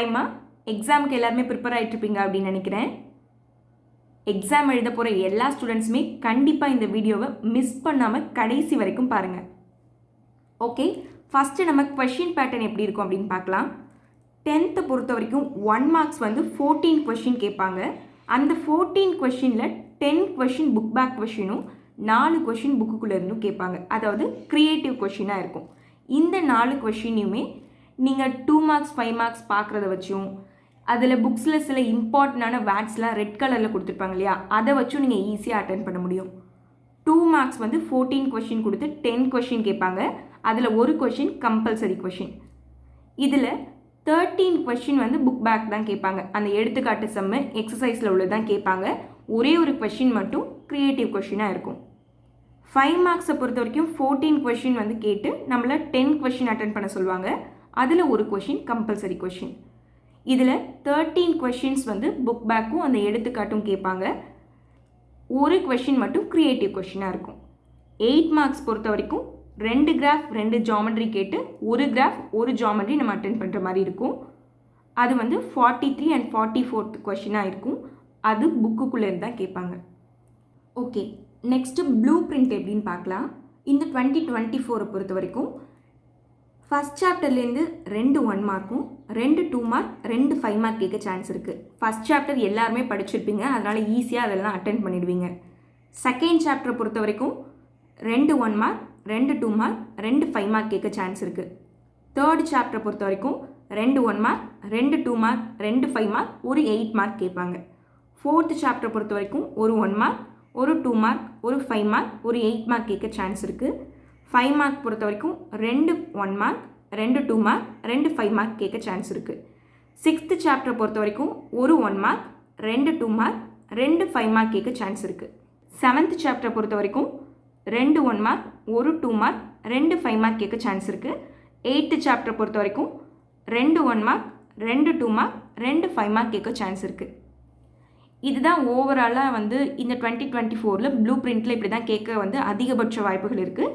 ஹாய்மா எக்ஸாமுக்கு எல்லாருமே ப்ரிப்பேர் ஆகிட்ருப்பீங்க அப்படின்னு நினைக்கிறேன். எக்ஸாம் எழுத போகிற எல்லா ஸ்டூடெண்ட்ஸுமே கண்டிப்பாக இந்த வீடியோவை மிஸ் பண்ணாமல் கடைசி வரைக்கும் பாருங்கள் ஓகே ஃபஸ்ட்டு நம்ம கொஷின் பேட்டர்ன் எப்படி இருக்கும் அப்படின்னு பார்க்கலாம். டென்த்தை பொறுத்த வரைக்கும் ஒன் மார்க்ஸ் வந்து ஃபோர்டீன் கொஷின் கேட்பாங்க. அந்த ஃபோர்டீன் கொஷினில் டென் கொஷின் புக் பேக் கொஷினும் நாலு கொஷின் புக்குக்குள்ளே இருந்தும் கேட்பாங்க. அதாவது க்ரியேட்டிவ் கொஷினாக இருக்கும். இந்த நாலு கொஷினையுமே நீங்கள் டூ மார்க்ஸ் ஃபைவ் மார்க்ஸ் பார்க்குறத வச்சும் அதில் புக்ஸில் சில இம்பார்ட்டண்டான வேர்ட்ஸ்லாம் ரெட் கலரில் கொடுத்துருப்பாங்க இல்லையா? அதை வச்சும் நீங்கள் ஈஸியாக அட்டன் பண்ண முடியும். டூ மார்க்ஸ் வந்து ஃபோர்டீன் கொஷின் கொடுத்து டென் கொஷின் கேட்பாங்க. அதில் ஒரு கொஷின் கம்பல்சரி கொஷின் இதில் தேர்ட்டீன் கொஷின் வந்து புக் பேக் தான் கேட்பாங்க. அந்த எடுத்துக்காட்டு செம்மு எக்ஸசைஸில் உள்ளது தான் கேட்பாங்க. ஒரே ஒரு கொஷின் மட்டும் க்ரியேட்டிவ் கொஷினாக இருக்கும். ஃபைவ் மார்க்ஸை பொறுத்த வரைக்கும் ஃபோர்டீன் கொஷின் வந்து கேட்டு நம்மளை டென் கொஷின் அட்டன் பண்ண சொல்லுவாங்க. அதில் ஒரு கொஷின் கம்பல்சரி கொஷின் இதில் தேர்ட்டீன் கொஷின்ஸ் வந்து புக் பேக்கும் அந்த எடுத்துக்காட்டும் கேட்பாங்க. ஒரு கொஷின் மட்டும் க்ரியேட்டிவ் கொஷினாக இருக்கும். எயிட் மார்க்ஸ் பொறுத்த வரைக்கும் ரெண்டு கிராஃப் ரெண்டு ஜாமெட்ரி கேட்டு ஒரு கிராஃப் ஒரு ஜாமெட்ரி நம்ம அட்டன் பண்ணுற மாதிரி இருக்கும். அது வந்து forty three and forty fourth கொஷினாக இருக்கும். அது புக்குக்குள்ளேருந்து தான் கேட்பாங்க. ஓகே நெக்ஸ்ட்டு ப்ளூ பிரிண்ட் எப்படின்னு பார்க்கலாம். இந்த டுவெண்ட்டி டுவெண்ட்டி ஃபோரை பொறுத்த வரைக்கும் ஃபஸ்ட் சாப்டர்லேருந்து ரெண்டு ஒன் மார்க்கும் ரெண்டு டூ மார்க் ரெண்டு ஃபைவ் மார்க் கேட்க சான்ஸ் இருக்குது ஃபஸ்ட் சாப்டர் எல்லாருமே படிச்சிருப்பீங்க அதனால் ஈஸியாக அதெல்லாம் அட்டன் பண்ணிடுவீங்க. செகண்ட் சாப்டரை பொறுத்த வரைக்கும் ரெண்டு ஒன் மார்க் ரெண்டு டூ மார்க் ரெண்டு ஃபைவ் மார்க் கேட்க சான்ஸ் இருக்குது தேர்ட் சாப்டரை பொறுத்த வரைக்கும் ரெண்டு ஒன் மார்க் ரெண்டு டூ மார்க் ரெண்டு ஃபைவ் மார்க் ஒரு எயிட் மார்க் கேட்பாங்க. ஃபோர்த்து சாப்டரை பொறுத்த வரைக்கும் ஒரு ஒன் மார்க் ஒரு டூ மார்க் ஒரு ஃபைவ் மார்க் ஒரு எயிட் மார்க் கேட்க சான்ஸ் இருக்குது ஃபைவ் மார்க் பொறுத்த வரைக்கும் ரெண்டு ஒன் மார்க் ரெண்டு டூ மார்க் ரெண்டு ஃபைவ் மார்க் கேட்க சான்ஸ் இருக்குது சிக்ஸ்த்து சாப்டரை பொறுத்த வரைக்கும் ஒரு ஒன் மார்க் ரெண்டு டூ மார்க் ரெண்டு ஃபைவ் மார்க் கேட்க சான்ஸ் இருக்குது செவன்த் சாப்டரை பொறுத்த வரைக்கும் ரெண்டு ஒன் மார்க் ஒரு டூ மார்க் ரெண்டு ஃபைவ் மார்க் கேட்க சான்ஸ் இருக்குது எயித்து சாப்டரை பொறுத்த வரைக்கும் ரெண்டு ஒன் மார்க் ரெண்டு டூ மார்க் ரெண்டு ஃபைவ் மார்க் கேட்க சான்ஸ் இருக்குது இதுதான் ஓவராலாக வந்து இந்த டுவெண்ட்டி டுவெண்ட்டி ஃபோரில் ப்ளூ பிரிண்ட்டில் இப்படி தான் கேட்க வந்து அதிகபட்ச வாய்ப்புகள் இருக்குது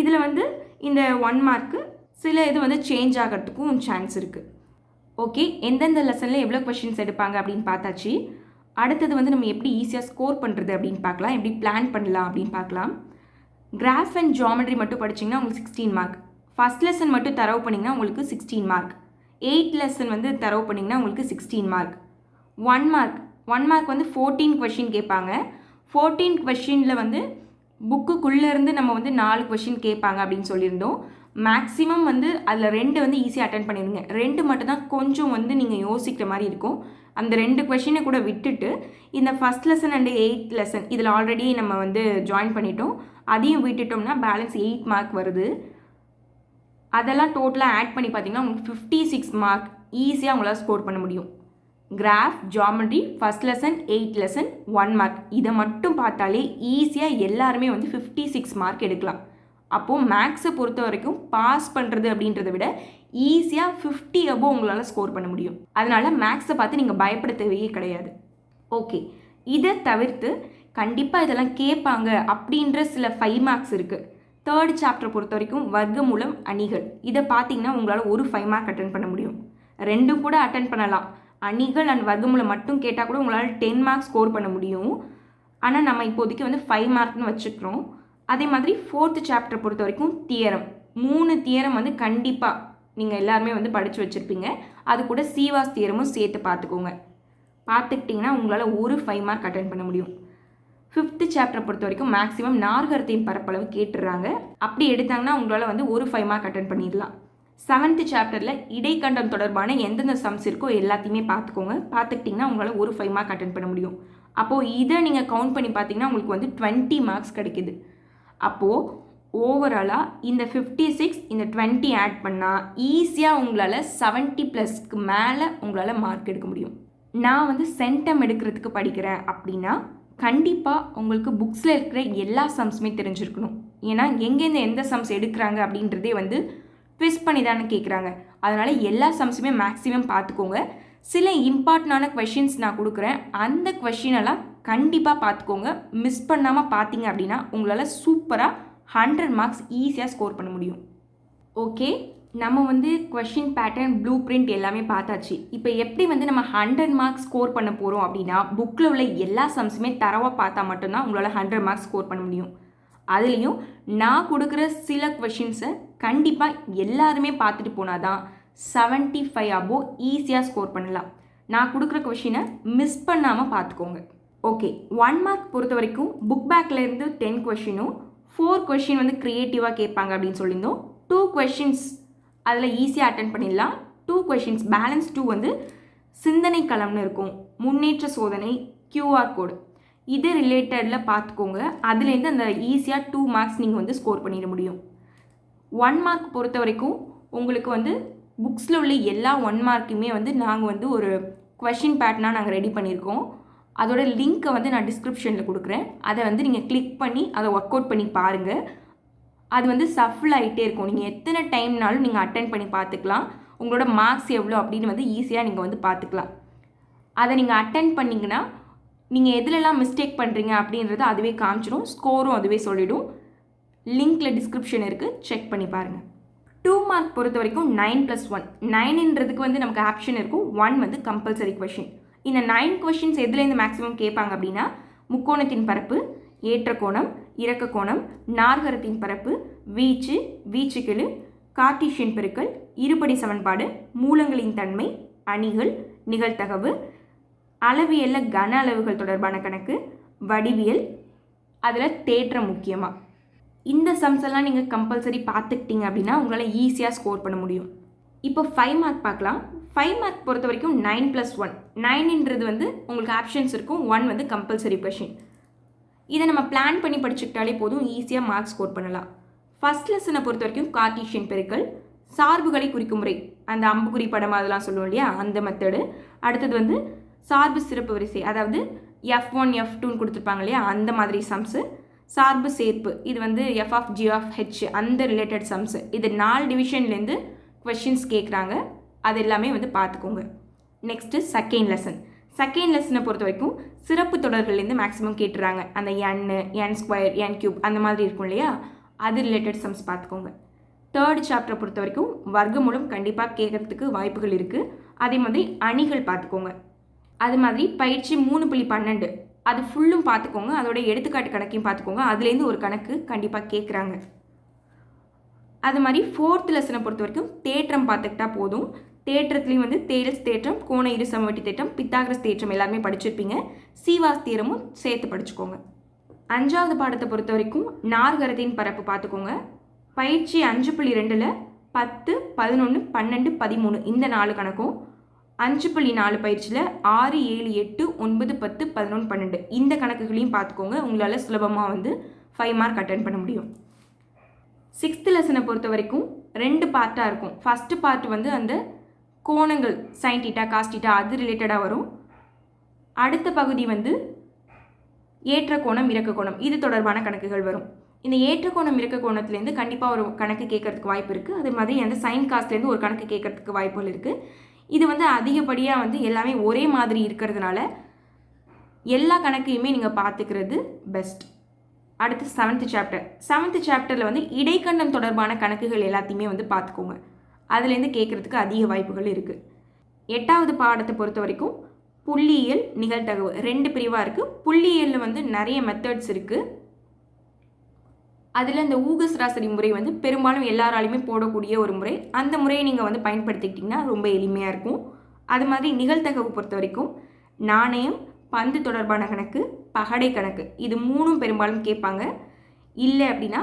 இதில் வந்து இந்த ஒன் மார்க்கு சில இது வந்து சேஞ்ச் ஆகிறதுக்கும் சான்ஸ் இருக்குது ஓகே எந்தெந்த லெசனில் எவ்வளோ கொஷின்ஸ் எடுப்பாங்க அப்படின்னு பார்த்தாச்சு. அடுத்தது வந்து நம்ம எப்படி ஈஸியாக ஸ்கோர் பண்ணுறது அப்படின்னு பார்க்கலாம். எப்படி பிளான் பண்ணலாம் அப்படின்னு பார்க்கலாம். கிராஃப் அண்ட் ஜாமெட்ரி மட்டும் படிச்சிங்கன்னா உங்களுக்கு சிக்ஸ்டீன் மார்க் ஃபஸ்ட் லெசன் மட்டும் தரவு பண்ணிங்கன்னா உங்களுக்கு சிக்ஸ்டீன் மார்க் எயிட் லெசன் வந்து தரவு பண்ணிங்கன்னா உங்களுக்கு sixteen mark one mark one mark வந்து ஃபோர்டீன் கொஷின் கேட்பாங்க. ஃபோர்டீன் கொஷினில் வந்து புக்குக்குள்ளேருந்து நம்ம வந்து நாலு கொஷின் கேட்பாங்க அப்படின்னு சொல்லியிருந்தோம். மேக்ஸிமம் வந்து அதில் ரெண்டு வந்து ஈஸியாக அட்டன் பண்ணிடுங்க. ரெண்டு மட்டும் தான் கொஞ்சம் வந்து நீங்கள் யோசிக்கிற மாதிரி இருக்கும். அந்த ரெண்டு கொஷினை கூட விட்டுட்டு இந்த first lesson and eighth lesson இதில் ஆல்ரெடி நம்ம வந்து ஜாயின் பண்ணிட்டோம். அதையும் விட்டுட்டோம்னா பேலன்ஸ் எயிட் மார்க் வருது. அதெல்லாம் டோட்டலாக ஆட் பண்ணி பார்த்தீங்கன்னா உங்களுக்கு ஃபிஃப்டி சிக்ஸ் மார்க் ஈஸியாக உங்களால் ஸ்கோர் பண்ண முடியும். Graph geometry first lesson eight lesson one mark இதை மட்டும் பார்த்தாலே ஈஸியாக எல்லாருமே வந்து ஃபிஃப்டி சிக்ஸ் மார்க் எடுக்கலாம் அப்போது மேக்ஸை பொறுத்த வரைக்கும் பாஸ் பண்ணுறது அப்படின்றத விட ஈஸியாக ஃபிஃப்டி அபோவ் உங்களால் ஸ்கோர் பண்ண முடியும். அதனால் மேக்ஸை பார்த்து நீங்கள் பயப்பட தேவையே கிடையாது. ஓகே இதை தவிர்த்து கண்டிப்பாக இதெல்லாம் கேட்பாங்க அப்படின்ற சில ஃபைவ் மார்க்ஸ் இருக்குது தேர்ட் சாப்டர் பொறுத்த வரைக்கும் வர்க்கமூலம் அணிகள். இதை பார்த்தீங்கன்னா உங்களால் ஒரு ஃபைவ் மார்க் அட்டன் பண்ண முடியும். ரெண்டும் கூட அட்டன் பண்ணலாம். அணிகள் அண்ட் வர்க்கமூலம் மட்டும் கேட்டால் கூட உங்களால் டென் மார்க்ஸ் ஸ்கோர் பண்ண முடியும். ஆனால் நம்ம இப்போதைக்கு வந்து ஃபைவ் மார்க்னு வச்சுக்கிறோம். அதே மாதிரி ஃபோர்த்து சாப்டர் பொறுத்த வரைக்கும் தியரம் மூணு தியரம் வந்து கண்டிப்பாக நீங்கள் எல்லாருமே வந்து படித்து வச்சுருப்பீங்க. அது கூட சீவாஸ் தியரமும் சேர்த்து பார்த்துக்கோங்க. பார்த்துக்கிட்டிங்கன்னா உங்களால் ஒரு ஃபைவ் மார்க் அட்டன் பண்ண முடியும். ஃபிஃப்த்து சாப்டரை பொறுத்த வரைக்கும் மேக்ஸிமம் நார்கரத்தையும் பரப்பளவு கேட்டுடுறாங்க அப்படி எடுத்தாங்கன்னா உங்களால் வந்து ஒரு ஃபைவ் மார்க் அட்டன் பண்ணிடலாம். செவன்த்து சாப்டரில் இடைக்கண்டம் தொடர்பான எந்தெந்த சம்ஸ் இருக்கோ எல்லாத்தையுமே பார்த்துக்கோங்க. பார்த்துக்கிட்டிங்கன்னா உங்களால் ஒரு ஃபைவ் மார்க் அட்டன் பண்ண முடியும். அப்போது இதை நீங்கள் கவுண்ட் பண்ணி பார்த்தீங்கன்னா உங்களுக்கு வந்து டுவெண்ட்டி மார்க்ஸ் கிடைக்குது. அப்போது ஓவராலாக இந்த ஃபிஃப்டி சிக்ஸ் இந்த டுவெண்ட்டி ஆட் பண்ணால் ஈஸியாக உங்களால் செவன்ட்டி ப்ளஸ்க்கு மேலே உங்களால் மார்க் எடுக்க முடியும். நான் வந்து சென்டம் எடுக்கிறதுக்கு படிக்கிறேன் அப்படின்னா கண்டிப்பாக உங்களுக்கு புக்ஸில் இருக்கிற எல்லா சம்ஸுமே தெரிஞ்சிருக்கணும். ஏன்னா எங்கேருந்து எந்த சம்ஸ் எடுக்கிறாங்க அப்படின்றதே வந்து ட்விஸ்ட் பண்ணி தானே கேட்குறாங்க அதனால் எல்லா சம்ஸுமே மேக்ஸிமம் பார்த்துக்கோங்க சில இம்பார்ட்டண்டான கொஷின்ஸ் நான் கொடுக்குறேன். அந்த கொஷினெல்லாம் கண்டிப்பாக பார்த்துக்கோங்க மிஸ் பண்ணாமல் பார்த்தீங்க அப்படின்னா உங்களால் சூப்பராக ஹண்ட்ரட் மார்க்ஸ் ஈஸியாக ஸ்கோர் பண்ண முடியும். ஓகே நம்ம வந்து கொஷின் பேட்டர்ன் ப்ளூ பிரிண்ட் எல்லாமே பார்த்தாச்சு. இப்போ எப்படி வந்து நம்ம ஹண்ட்ரட் மார்க்ஸ் ஸ்கோர் பண்ண போகிறோம் அப்படின்னா புக்கில் உள்ள எல்லா சம்ஸுமே தரவாக பார்த்தா மட்டும்தான் உங்களால் ஹண்ட்ரட் மார்க்ஸ் ஸ்கோர் பண்ண முடியும். அதுலேயும் நான் கொடுக்குற சில கொஷின்ஸை கண்டிப்பாக எல்லாருமே பார்த்துட்டு போனால் தான் செவன்ட்டி ஃபைவ் அபோ ஈஸியாக ஸ்கோர் பண்ணலாம். நான் கொடுக்குற கொஷினை மிஸ் பண்ணாமல் பார்த்துக்கோங்க. ஓகே ஒன் மார்க் பொறுத்த வரைக்கும் புக் பேக்லேருந்து டென் கொஷினும் ஃபோர் கொஷின் வந்து க்ரியேட்டிவாக கேட்பாங்க அப்படின்னு சொல்லியிருந்தோம். டூ கொஷின்ஸ் அதில் ஈஸியாக அட்டன் பண்ணிடலாம். டூ கொஷின்ஸ் பேலன்ஸ் டூ வந்து சிந்தனை களம்னு இருக்கும். முன்னேற்ற சோதனை கியூஆர் கோடு இது ரிலேட்டடில் பார்த்துக்கோங்க. அதுலேருந்து அந்த ஈஸியாக டூ மார்க்ஸ் நீங்கள் வந்து ஸ்கோர் பண்ணிட முடியும். ஒன் மார்க் பொறுத்த வரைக்கும் உங்களுக்கு வந்து புக்ஸில் உள்ள எல்லா ஒன் மார்க்குமே வந்து நாங்கள் வந்து ஒரு கொஷின் பேட்டர்னாக நாங்கள் ரெடி பண்ணியிருக்கோம். அதோட லிங்க்கை வந்து நான் டிஸ்கிரிப்ஷனில் கொடுக்குறேன். அதை வந்து நீங்கள் கிளிக் பண்ணி அதை ஒர்க் அவுட் பண்ணி பாருங்கள் அது வந்து சஃபில் ஆகிட்டே இருக்கும். நீங்கள் எத்தனை டைம்னாலும் நீங்கள் அட்டன் பண்ணி பார்த்துக்கலாம். உங்களோட மார்க்ஸ் எவ்வளோ அப்படின்னு வந்து ஈஸியாக நீங்கள் வந்து பார்த்துக்கலாம். அதை நீங்கள் அட்டன் பண்ணிங்கன்னா நீங்கள் எதுலலாம் மிஸ்டேக் பண்ணுறீங்க அப்படின்றத அதுவே காமிச்சிடும் ஸ்கோரும் அதுவே சொல்லிவிடும் லிங்க்கில் டிஸ்கிரிப்ஷன் இருக்குது செக் பண்ணி பாருங்கள் டூ மார்க் பொறுத்த வரைக்கும் நைன் ப்ளஸ் ஒன் நைன்ன்றதுக்கு வந்து நமக்கு ஆப்ஷன் இருக்கும். ஒன் வந்து கம்பல்சரி கொஷின் இந்த நைன் கொஷின்ஸ் எதுலேருந்து மேக்ஸிமம் கேட்பாங்க அப்படின்னா முக்கோணத்தின் பரப்பு ஏற்ற கோணம் இறக்க கோணம் நார்கரத்தின் பரப்பு வீச்சு வீச்சுக்கெழு கார்டீஷியன் பெருக்கல் இருபடி சமன்பாடு மூலங்களின் தன்மை அணிகள் நிகழ்த்தகவு அளவியல்ல கன அளவுகள் தொடர்பான கணக்கு வடிவியல் அதில் தேற்றம் முக்கியமாக இந்த சம்ஸ் எல்லாம் நீங்கள் கம்பல்சரி பார்த்துக்கிட்டீங்க அப்படின்னா உங்களால் ஈஸியாக ஸ்கோர் பண்ண முடியும். இப்போ ஃபைவ் மார்க் பார்க்கலாம். ஃபைவ் மார்க் பொறுத்த வரைக்கும் நைன் ப்ளஸ் ஒன் நைன்ன்றது வந்து உங்களுக்கு ஆப்ஷன்ஸ் இருக்கும். ஒன் வந்து கம்பல்சரி கொஷின் இதை நம்ம பிளான் பண்ணி படிச்சுக்கிட்டாலே போதும் ஈஸியாக மார்க் ஸ்கோர் பண்ணலாம். ஃபஸ்ட் லெசனை பொறுத்த வரைக்கும் கார்டீஷியன் பெருக்கள் சார்புகளை குறிக்கும் முறை. அந்த அம்புக்குறி படம் அதெல்லாம் சொல்லுவோம் இல்லையா? அந்த மெத்தடு அடுத்தது வந்து சார்பு சிறப்பு வரிசை. அதாவது எஃப் ஒன் எஃப் டூன்னு கொடுத்துருப்பாங்க இல்லையா? அந்த மாதிரி சம்ஸு சார்பு சேர்ப்பு. இது வந்து F of G of H அந்த ரிலேட்டட் சம்ஸு இது நாலு டிவிஷன்லேருந்து கொஷின்ஸ் கேட்குறாங்க. அது எல்லாமே வந்து பார்த்துக்கோங்க. நெக்ஸ்ட்டு செகண்ட் லெசன் செகண்ட் லெசனை பொறுத்த வரைக்கும் சிறப்பு தொடர்கள்லேருந்து மேக்ஸிமம் கேட்டுறாங்க. அந்த என் என் ஸ்கொயர் என் கியூப் அந்த மாதிரி இருக்கும் இல்லையா? அது ரிலேட்டட் சம்ஸ் பார்த்துக்கோங்க. தேர்ட் சாப்டரை பொறுத்த வரைக்கும் வர்க்கமூலம் கண்டிப்பாக கேட்குறதுக்கு வாய்ப்புகள் இருக்குது அதே மாதிரி அணிகள் பார்த்துக்கோங்க. அது மாதிரி பயிற்சி மூணு புள்ளி பன்னெண்டு. அது ஃபுல்லும் பார்த்துக்கோங்க அதோட எடுத்துக்காட்டு கணக்கையும் பார்த்துக்கோங்க அதுலேருந்து ஒரு கணக்கு கண்டிப்பாக கேட்குறாங்க அது மாதிரி ஃபோர்த் லெசனை பொறுத்த வரைக்கும் தேற்றம் பார்த்துக்கிட்டா போதும். தேற்றத்துலேயும் வந்து தேரஸ் தேற்றம் கோண இரு சமவெட்டி தேற்றம் பித்தாகரஸ் தேற்றம் எல்லாருமே படிச்சிருப்பீங்க. சீவாஸ் தீரமும் சேர்த்து படிச்சுக்கோங்க. அஞ்சாவது பாடத்தை பொறுத்த வரைக்கும் நார்கரத்தின் பரப்பு பார்த்துக்கோங்க பயிற்சி அஞ்சு புள்ளி ரெண்டில் பத்து பதினொன்று பன்னெண்டு பதிமூணு இந்த நாலு கணக்கும். அஞ்சு புள்ளி நாலு பயிற்சியில் ஆறு ஏழு எட்டு ஒன்பது பத்து பதினொன்று பன்னெண்டு. இந்த கணக்குகளையும் பார்த்துக்கோங்க. உங்களால் சுலபமாக வந்து ஃபைவ் மார்க் அட்டன் பண்ண முடியும். சிக்ஸ்த்து லெசனை பொறுத்த வரைக்கும் ரெண்டு பார்ட்டாக இருக்கும். ஃபஸ்ட்டு பார்ட் வந்து அந்த கோணங்கள் சைன் டீட்டா காஸ்டீட்டா அது ரிலேட்டடாக வரும். அடுத்த பகுதி வந்து ஏற்ற கோணம் இறக்க கோணம். இது தொடர்பான கணக்குகள் வரும். இந்த ஏற்ற கோணம் இறக்க கோணத்துலேருந்து கண்டிப்பாக ஒரு கணக்கு கேட்கறதுக்கு வாய்ப்பு இருக்குது அதே மாதிரி அந்த சைன் காஸ்ட்லேருந்து ஒரு கணக்கு கேட்கறதுக்கு வாய்ப்புகள் இருக்குது இது வந்து அதிகப்படியாக வந்து எல்லாமே ஒரே மாதிரி இருக்கிறதுனால எல்லா கணக்கையுமே நீங்கள் பார்த்துக்கிறது பெஸ்ட் அடுத்து செவன்த்து சாப்டர் செவன்த்து சாப்டரில் வந்து இடைக்கண்டம் தொடர்பான கணக்குகள் எல்லாத்தையுமே வந்து பார்த்துக்கோங்க. அதுலேருந்து கேட்குறதுக்கு அதிக வாய்ப்புகள் இருக்குது எட்டாவது பாடத்தை பொறுத்த வரைக்கும் புள்ளியியல் நிகழ்தகவு. ரெண்டு பிரிவாக இருக்குது புள்ளியியலில் வந்து நிறைய மெத்தட்ஸ் இருக்குது அதில் இந்த ஊக சராசரி முறை வந்து பெரும்பாலும் எல்லாராலையுமே போடக்கூடிய ஒரு முறை. அந்த முறையை நீங்கள் வந்து பயன்படுத்திக்கிட்டிங்கன்னா ரொம்ப எளிமையாக இருக்கும். அது மாதிரி நிகழ்த்தகவு பொறுத்த வரைக்கும் நாணயம் பந்து தொடர்பான கணக்கு பகடை கணக்கு. இது மூணும் பெரும்பாலும் கேட்பாங்க. இல்லை அப்படின்னா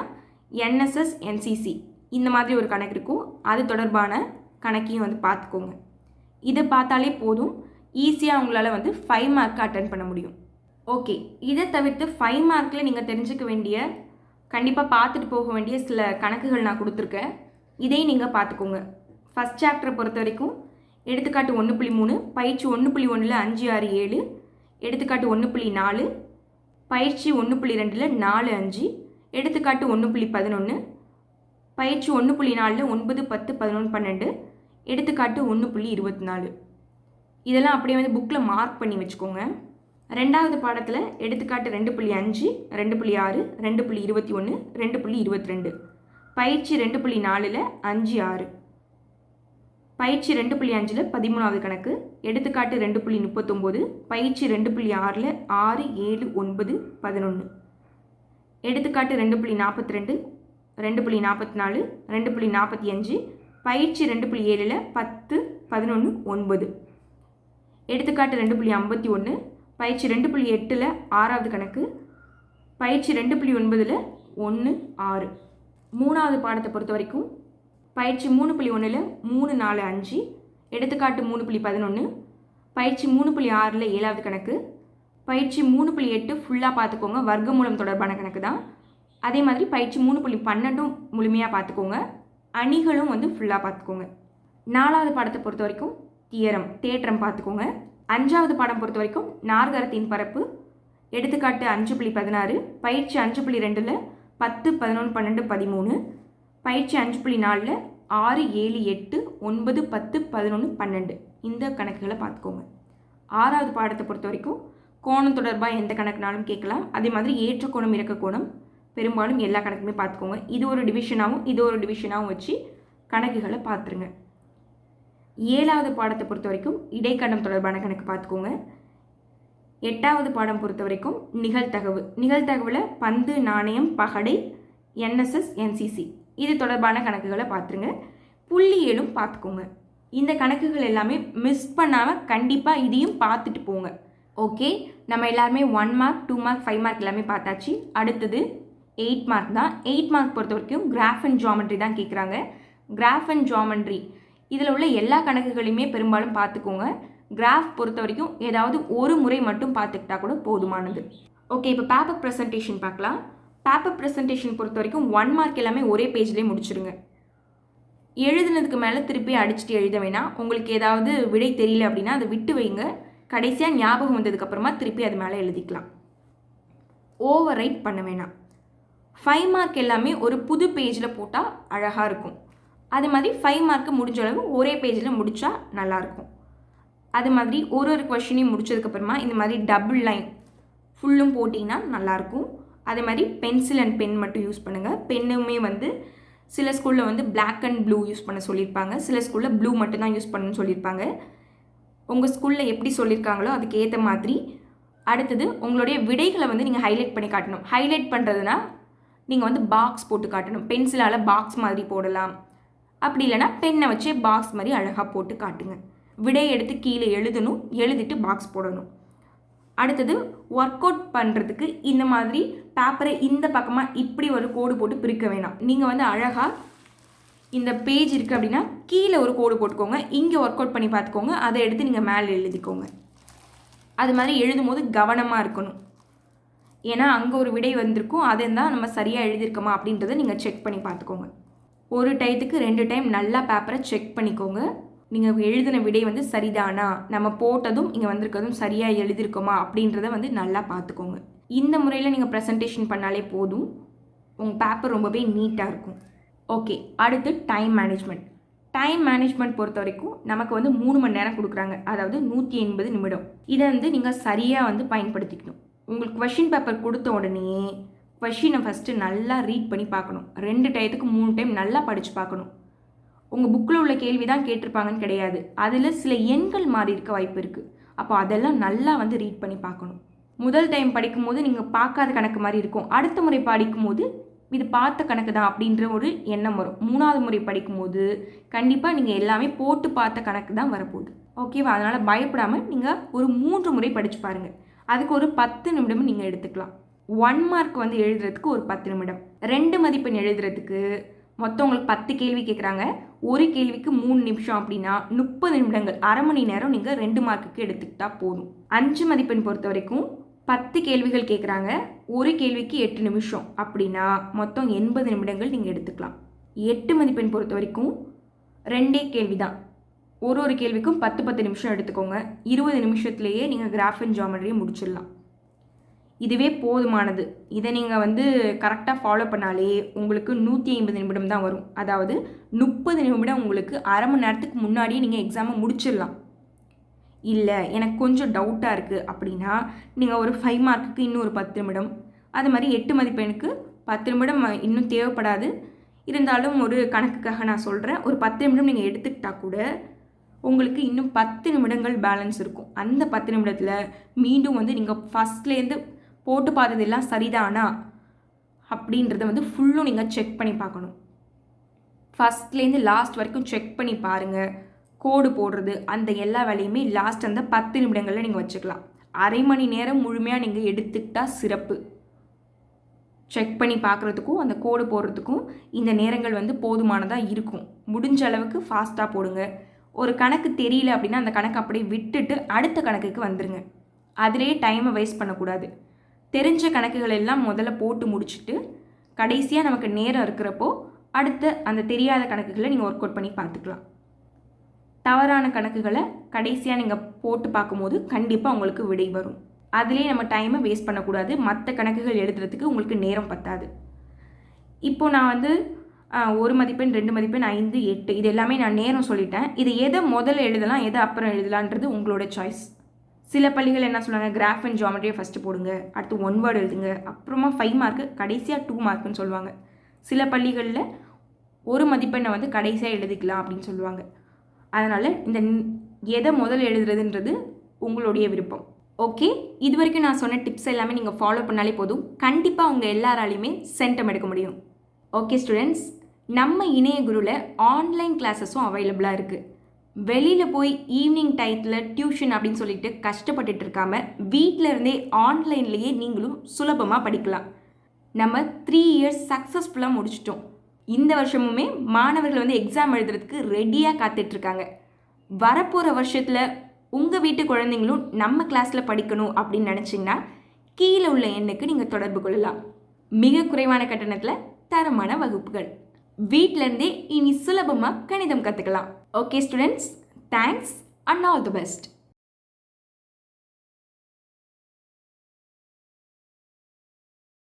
என்எஸ்எஸ் என்சிசி இந்த மாதிரி ஒரு கணக்கு இருக்கும். அது தொடர்பான கணக்கையும் வந்து பார்த்துக்கோங்க. இதை பார்த்தாலே போதும். ஈஸியாக உங்களால் வந்து ஃபைவ் மார்க்கை அட்டன் பண்ண முடியும். ஓகே. இதை தவிர்த்து ஃபைவ் மார்க்கில் நீங்கள் தெரிஞ்சுக்க வேண்டிய கண்டிப்பாக பார்த்துட்டு போக வேண்டிய சில கணக்குகள் நான் கொடுத்துருக்கேன். இதையும் நீங்கள் பார்த்துக்கோங்க. ஃபஸ்ட் சாப்டரை பொறுத்த வரைக்கும் எடுத்துக்காட்டு ஒன்று புள்ளி மூணு பயிற்சி ஒன்று புள்ளி ஒன்றில் அஞ்சு ஆறு ஏழு எடுத்துக்காட்டு ஒன்று புள்ளி நாலு பயிற்சி ஒன்று புள்ளி ரெண்டில் நாலு அஞ்சு எடுத்துக்காட்டு ஒன்று புள்ளி பதினொன்று பயிற்சி ஒன்று புள்ளி நாலில் ஒன்பது பத்து பதினொன்று பன்னெண்டு எடுத்துக்காட்டு ஒன்று புள்ளி இருபத்தி நாலு. இதெல்லாம் அப்படியே வந்து புக்கில் மார்க் பண்ணி வச்சுக்கோங்க. ரெண்டாவது பாடத்தில் எடுத்துக்காட்டு ரெண்டு புள்ளி அஞ்சு ரெண்டு புள்ளி ஆறு ரெண்டு புள்ளி இருபத்தி ஒன்று ரெண்டு புள்ளி இருபத்தி ரெண்டு பயிற்சி ரெண்டு புள்ளி நாலில் அஞ்சு ஆறு பயிற்சி ரெண்டு புள்ளி அஞ்சில் பதிமூணாவது கணக்கு எடுத்துக்காட்டு ரெண்டு புள்ளி முப்பத்தொம்போது பயிற்சி ரெண்டு புள்ளி ஆறில் ஆறு ஏழு ஒன்பது பதினொன்று எடுத்துக்காட்டு ரெண்டு புள்ளி நாற்பத்தி ரெண்டு ரெண்டு புள்ளி நாற்பத்தி நாலு ரெண்டு புள்ளி நாற்பத்தி அஞ்சு பயிற்சி ரெண்டு புள்ளி ஏழில் பத்து பதினொன்று ஒன்பது எடுத்துக்காட்டு ரெண்டு புள்ளி ஐம்பத்தி ஒன்று பயிற்சி ரெண்டு புள்ளி எட்டில் ஆறாவது கணக்கு. பயிற்சி ரெண்டு புள்ளி ஒன்பதில் ஒன்று ஆறு. மூணாவது பாடத்தை பொறுத்த வரைக்கும் பயிற்சி மூணு புள்ளி ஒன்றில் மூணு நாலு அஞ்சு. எடுத்துக்காட்டு மூணு புள்ளி பதினொன்று பயிற்சி மூணு புள்ளி ஆறில் ஏழாவது கணக்கு. பயிற்சி மூணு புள்ளி எட்டு ஃபுல்லாக பார்த்துக்கோங்க. வர்க்கமூலம் தொடர்பான கணக்கு தான். அதே மாதிரி பயிற்சி மூணு புள்ளி பன்னெண்டும் முழுமையாக பார்த்துக்கோங்க. அணிகளும் வந்து ஃபுல்லாக பார்த்துக்கோங்க. நாலாவது பாடத்தை பொறுத்த வரைக்கும் தியரம் தேற்றம் பார்த்துக்கோங்க. அஞ்சாவது பாடம் பொறுத்த வரைக்கும் நார்கரத்தின் பரப்பு. எடுத்துக்காட்டு அஞ்சு புள்ளி பதினாறு பயிற்சி அஞ்சு புள்ளி ரெண்டில் பத்து பதினொன்று பன்னெண்டு பதிமூணு பயிற்சி அஞ்சு புள்ளி நாலில் ஆறு ஏழு எட்டு ஒன்பது பத்து பதினொன்று பன்னெண்டு. இந்த கணக்குகளை பார்த்துக்கோங்க. ஆறாவது பாடத்தை பொறுத்த வரைக்கும் கோணம் தொடர்பாக எந்த கணக்குனாலும் கேட்கலாம். அதே மாதிரி ஏற்ற கோணம் இறக்க கோணம் பெரும்பாலும் எல்லா கணக்குமே பார்த்துக்கோங்க. இது ஒரு டிவிஷனாகவும் இது ஒரு டிவிஷனாகவும் வச்சு கணக்குகளை பார்த்துருங்க. ஏழாவது பாடத்தை பொறுத்த வரைக்கும் இடைக்கண்டம் தொடர்பான கணக்கு பார்த்துக்கோங்க. எட்டாவது பாடம் பொறுத்த வரைக்கும் நிகழ்தகவு. நிகழ்த்தகவில் பந்து நாணயம் பகடை என்எஸ்எஸ் என்சிசி. இது தொடர்பான கணக்குகளை பார்த்துருங்க. புள்ளியலும் பார்த்துக்கோங்க. இந்த கணக்குகள் எல்லாமே மிஸ் பண்ணாமல் கண்டிப்பாக இதையும் பார்த்துட்டு போங்க. ஓகே? நம்ம எல்லாருமே one mark two mark five mark எல்லாமே பார்த்தாச்சு. அடுத்தது எயிட் மார்க் தான். எயிட் மார்க் பொறுத்த வரைக்கும் கிராஃப் அண்ட் ஜாமெண்ட்ரி தான் கேட்குறாங்க கிராஃப் அண்ட் ஜாமெண்ட்ரி இதில் உள்ள எல்லா கணக்குகளையுமே பெரும்பாலும் பார்த்துக்கோங்க. கிராஃப் பொறுத்த வரைக்கும் ஏதாவது ஒரு முறை மட்டும் பார்த்துக்கிட்டா கூட போதுமானது. ஓகே இப்போ பேப்பர் ப்ரெசன்டேஷன் பார்க்கலாம். பேப்பர் ப்ரெசன்டேஷன் பொறுத்த வரைக்கும் ஒன் மார்க் எல்லாமே ஒரே பேஜ்லேயே முடிச்சிருங்க. எழுதுனதுக்கு மேலே திருப்பி அடிச்சுட்டு எழுத வேணாம். உங்களுக்கு ஏதாவது விடை தெரியல அப்படின்னா அதை விட்டு வைங்க. கடைசியாக ஞாபகம் வந்ததுக்கப்புறமா திருப்பி அது மேலே எழுதிக்கலாம். ஓவர் ரைட் பண்ண வேணாம். ஃபைவ் மார்க் எல்லாமே ஒரு புது பேஜில் போட்டால் அழகாக இருக்கும். அது மாதிரி ஃபைவ் மார்க்கு முடிஞ்ச அளவு ஒரே பேஜில் முடித்தா நல்லாயிருக்கும் அது மாதிரி ஒரு ஒரு கொஷினையும் முடிச்சதுக்கப்புறமா இந்த மாதிரி டபுள் லைன் ஃபுல்லும் போட்டிங்கன்னா நல்லாயிருக்கும் அதே மாதிரி பென்சில் அண்ட் பென் மட்டும் யூஸ் பண்ணுங்கள் பென்னுமே வந்து சில ஸ்கூலில் வந்து பிளாக் அண்ட் ப்ளூ யூஸ் பண்ண சொல்லியிருப்பாங்க சில ஸ்கூலில் ப்ளூ மட்டும்தான் யூஸ் பண்ணணும்னு சொல்லியிருப்பாங்க உங்கள் ஸ்கூலில் எப்படி சொல்லியிருக்காங்களோ அதுக்கு ஏற்ற மாதிரி அடுத்தது உங்களுடைய விடைகளை வந்து நீங்கள் ஹைலைட் பண்ணி காட்டணும். ஹைலைட் பண்ணுறதுனா நீங்கள் வந்து பாக்ஸ் போட்டு காட்டணும். பென்சிலால் பாக்ஸ் மாதிரி போடலாம். அப்படி இல்லைனா பெண்ணை வச்சே பாக்ஸ் மாதிரி அழகாக போட்டு காட்டுங்க. விடை எடுத்து கீழே எழுதணும் எழுதிட்டு பாக்ஸ் போடணும். அடுத்தது ஒர்க் அவுட் பண்ணுறதுக்கு இந்த மாதிரி பேப்பரை இந்த பக்கமாக இப்படி ஒரு கோடு போட்டு பிரிக்க வேணாம். நீங்கள் வந்து அழகாக இந்த பேஜ் இருக்குது அப்படின்னா கீழே ஒரு கோடு போட்டுக்கோங்க. இங்கே ஒர்க் அவுட் பண்ணி பார்த்துக்கோங்க. அதை எடுத்து நீங்கள் மேலே எழுதிக்கோங்க. அது மாதிரி எழுதும் போது கவனமாக இருக்கணும். ஏன்னா அங்கே ஒரு விடை வந்திருக்கும். அதை தான் நம்ம சரியாக எழுதியிருக்கோமா அப்படின்றத நீங்கள் செக் பண்ணி பார்த்துக்கோங்க. ஒரு டயத்துக்கு ரெண்டு டைம் நல்லா பேப்பரை செக் பண்ணிக்கோங்க. நீங்கள் எழுதின விடை வந்து சரிதானா? நம்ம போட்டதும் இங்கே வந்திருக்கிறதும் சரியாக எழுதியிருக்கோமா? அப்படின்றத வந்து நல்லா பார்த்துக்கோங்க. இந்த முறையில் நீங்கள் ப்ரெசன்டேஷன் பண்ணாலே போதும். உங்கள் பேப்பர் ரொம்பவே நீட்டாக இருக்கும். ஓகே அடுத்து டைம் மேனேஜ்மெண்ட் டைம் மேனேஜ்மெண்ட் பொறுத்த வரைக்கும் நமக்கு வந்து மூணு மணி நேரம் கொடுக்குறாங்க. அதாவது நூற்றி எண்பது நிமிடம். இதை வந்து நீங்கள் சரியாக வந்து பயன்படுத்திக்கணும். உங்களுக்கு கொஷின் பேப்பர் கொடுத்த உடனே கொஷினை ஃபஸ்ட்டு நல்லா ரீட் பண்ணி பார்க்கணும். ரெண்டு டயத்துக்கு மூணு டைம் நல்லா படித்து பார்க்கணும். உங்கள் புக்கில் உள்ள கேள்வி தான் கேட்டிருப்பாங்கன்னு கிடையாது. அதில் சில எண்கள் மாறி இருக்க வாய்ப்பு இருக்குது அப்போ அதெல்லாம் நல்லா வந்து ரீட் பண்ணி பார்க்கணும். முதல் டைம் படிக்கும் போது நீங்கள் பார்க்காத கணக்கு மாதிரி இருக்கும். அடுத்த முறை படிக்கும்போது இது பார்த்த கணக்கு தான் அப்படின்ற ஒரு எண்ணம் வரும். மூணாவது முறை படிக்கும்போது கண்டிப்பாக நீங்கள் எல்லாமே போட்டு பார்த்த கணக்கு தான் வரப்போகுது ஓகேவா அதனால் பயப்படாமல் நீங்கள் ஒரு மூன்று முறை படித்து பாருங்கள் அதுக்கு ஒரு பத்து நிமிடமும் நீங்கள் எடுத்துக்கலாம். ஒன் மார்க் வந்து எழுதுறதுக்கு ஒரு பத்து நிமிடம். ரெண்டு மதிப்பெண் எழுதுறதுக்கு மொத்தம் உங்களுக்கு பத்து கேள்வி கேட்குறாங்க ஒரு கேள்விக்கு மூணு நிமிஷம் அப்படின்னா முப்பது நிமிடங்கள் அரை மணி நேரம் நீங்கள் ரெண்டு மார்க்குக்கு எடுத்துக்கிட்டா போதும். அஞ்சு மதிப்பெண் பொறுத்த வரைக்கும் பத்து கேள்விகள் கேட்குறாங்க ஒரு கேள்விக்கு எட்டு நிமிஷம் அப்படின்னா மொத்தம் எண்பது நிமிடங்கள் நீங்கள் எடுத்துக்கலாம். எட்டு மதிப்பெண் பொறுத்த வரைக்கும் ரெண்டே கேள்வி தான். ஒரு ஒரு கேள்விக்கும் பத்து பத்து நிமிஷம் எடுத்துக்கோங்க. இருபது நிமிஷத்துலேயே நீங்கள் கிராஃப் அண்ட் ஜாமெட்ரியை முடிச்சிடலாம். இதுவே போதுமானது. இதை நீங்கள் வந்து கரெக்டாக ஃபாலோ பண்ணாலே உங்களுக்கு நூற்றி ஐம்பது நிமிடம் தான் வரும். அதாவது முப்பது நிமிடம் உங்களுக்கு அரை மணி நேரத்துக்கு முன்னாடியே நீங்கள் எக்ஸாமை முடிச்சிடலாம். இல்லை எனக்கு கொஞ்சம் டவுட்டாக இருக்குது அப்படின்னா நீங்கள் ஒரு ஃபைவ் மார்க்குக்கு இன்னும் ஒரு பத்து நிமிடம் அது மாதிரி எட்டு மதிப்பெண்ணுக்கு பத்து நிமிடம் இன்னும் தேவைப்படாது. இருந்தாலும் ஒரு கணக்குக்காக நான் சொல்கிறேன் ஒரு பத்து நிமிடம் நீங்கள் எடுத்துக்கிட்டால் கூட உங்களுக்கு இன்னும் பத்து நிமிடங்கள் பேலன்ஸ் இருக்கும். அந்த பத்து நிமிடத்தில் மீண்டும் வந்து நீங்கள் ஃபஸ்ட்லேருந்து போட்டு பார்த்ததெல்லாம் சரிதானா? அப்படின்றத வந்து ஃபுல்லும் நீங்கள் செக் பண்ணி பார்க்கணும். ஃபஸ்ட்லேருந்து லாஸ்ட் வரைக்கும் செக் பண்ணி பாருங்கள் கோடு போடுறது அந்த எல்லா வேலையுமே லாஸ்ட் அந்த பத்து நிமிடங்களில் நீங்கள் வச்சுக்கலாம். அரை மணி நேரம் முழுமையாக நீங்கள் எடுத்துக்கிட்டால் சிறப்பு. செக் பண்ணி பார்க்குறதுக்கும் அந்த கோடு போடுறதுக்கும் இந்த நேரங்கள் வந்து போதுமானதாக இருக்கும். முடிஞ்ச அளவுக்கு ஃபாஸ்ட்டாக போடுங்க. ஒரு கணக்கு தெரியல அப்படின்னா அந்த கணக்கு அப்படியே விட்டுட்டு அடுத்த கணக்குக்கு வந்துடுங்க அதிலே டைமை வேஸ்ட் பண்ணக்கூடாது. தெரிஞ்ச கணக்குகள் எல்லாம் முதல்ல போட்டு முடிச்சுட்டு கடைசியாக நமக்கு நேரம் இருக்கிறப்போ அடுத்த அந்த தெரியாத கணக்குகளை நீங்கள் ஒர்க் அவுட் பண்ணி பார்த்துக்கலாம். தவறான கணக்குகளை கடைசியாக நீங்கள் போட்டு பார்க்கும்போது கண்டிப்பாக உங்களுக்கு விடை வரும். அதிலே நம்ம டைமை வேஸ்ட் பண்ணக்கூடாது. மற்ற கணக்குகள் எழுதுறதுக்கு உங்களுக்கு நேரம் பத்தாது. இப்போது நான் வந்து ஒரு மதிப்பெண் ரெண்டு மதிப்பெண் ஐந்து எட்டு இது எல்லாமே நான் நேரம் சொல்லிட்டேன். இது எதை முதல்ல எழுதலாம் எதை அப்புறம் எழுதலான்றது உங்களோட சாய்ஸ் சில பள்ளிகள் என்ன சொல்லுவாங்க கிராஃப் அண்ட் ஜாமெட்ரியை ஃபஸ்ட்டு போடுங்க அடுத்து ஒன் வேர்டு எழுதுங்க அப்புறமா ஃபைவ் மார்க்கு கடைசியாக டூ மார்க்குன்னு சொல்லுவாங்க. சில பள்ளிகளில் ஒரு மதிப்பெண்ணை வந்து கடைசியாக எழுதிக்கலாம் அப்படின்னு சொல்லுவாங்க. அதனால் இந்த எதை முதல் எழுதுறதுன்றது உங்களுடைய விருப்பம். ஓகே இது வரைக்கும் நான் சொன்ன டிப்ஸ் எல்லாமே நீங்கள் ஃபாலோ பண்ணாலே போதும். கண்டிப்பாக உங்கள் எல்லாராலையுமே சென்டம் எடுக்க முடியும். ஓகே ஸ்டூடெண்ட்ஸ் நம்ம இணைய குருவில் ஆன்லைன் கிளாஸஸும் அவைலபிளாக இருக்குது வெளியில் போய் ஈவினிங் டயத்தில் டியூஷன் அப்படின்னு சொல்லிட்டு கஷ்டப்பட்டுட்டு இருக்காம வீட்டில் இருந்தே ஆன்லைன்லேயே நீங்களும் சுலபமாக படிக்கலாம். நம்ம த்ரீ இயர்ஸ் சக்ஸஸ்ஃபுல்லாக முடிச்சிட்டோம். இந்த வருஷமுமே மாணவர்கள் வந்து எக்ஸாம் எழுதுறதுக்கு ரெடியாக காத்துட்ருக்காங்க வரப்போகிற வருஷத்தில் உங்கள் வீட்டு குழந்தைங்களும் நம்ம கிளாஸில் படிக்கணும் அப்படின்னு நினச்சிங்கன்னா கீழே உள்ள எண்ணுக்கு நீங்கள் தொடர்பு கொள்ளலாம். மிக குறைவான கட்டணத்தில் தரமான வகுப்புகள். வீட்டிலேருந்தே இனி சுலபமாக கணிதம் கற்றுக்கலாம் okay students thanks and all the best